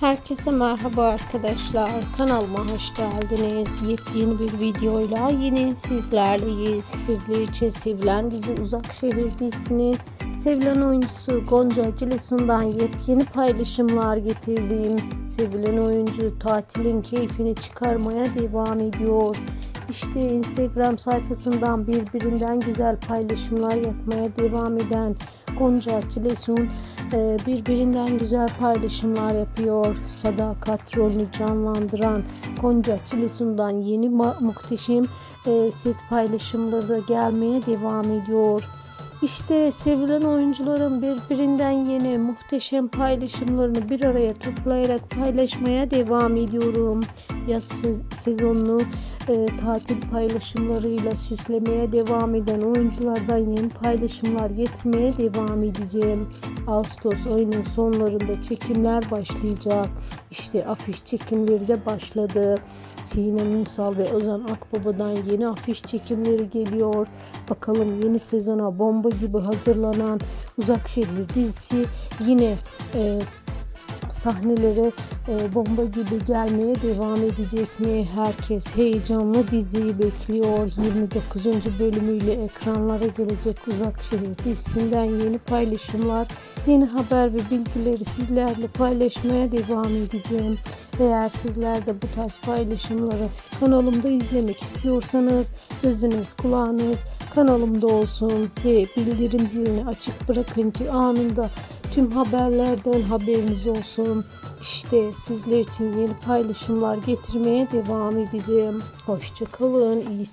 Herkese merhaba arkadaşlar. Kanalıma hoş geldiniz. Yepyeni bir videoyla yine sizlerleyiz. Sizler için sevilen dizi Uzak Şehir dizisinin sevilen oyuncusu Gonca Giresun'dan yepyeni paylaşımlar getirdiğim sevilen oyuncu tatilin keyfini çıkarmaya devam ediyor. İşte Instagram sayfasından birbirinden güzel paylaşımlar yapmaya devam eden Gonca Giresun e, birbirinden güzel paylaşımlar yapıyor. Sadakat rolünü canlandıran Gonca Giresun'dan yeni muhteşem e, set paylaşımları da gelmeye devam ediyor. İşte sevilen oyuncuların birbirinden yeni muhteşem paylaşımlarını bir araya toplayarak paylaşmaya devam ediyorum. Yaz se- sezonunu e, tatil paylaşımlarıyla süslemeye devam eden oyunculardan yeni paylaşımlar getirmeye devam edeceğim. Ağustos ayının sonlarında çekimler başlayacak. İşte afiş çekimleri de başladı. Sinem Ünsal ve Ozan Akbaba'dan yeni afiş çekimleri geliyor. Bakalım yeni sezona bomba gibi hazırlanan Uzak Şehir dizisi yine e, sahnelere e, bomba gibi gelmeye devam edecek mi? Herkes heyecanla diziyi bekliyor. 29. bölümüyle ekranlara gelecek Uzak Şehir dizisinden yeni paylaşımlar, yeni haber ve bilgileri sizlerle paylaşmaya devam edeceğim. Eğer sizler de bu tarz paylaşımları kanalımda izlemek istiyorsanız gözünüz kulağınız kanalımda olsun ve bildirim zilini açık bırakın ki anında tüm haberlerden haberiniz olsun. İşte sizler için yeni paylaşımlar getirmeye devam edeceğim. Hoşçakalın, iyi seyirler.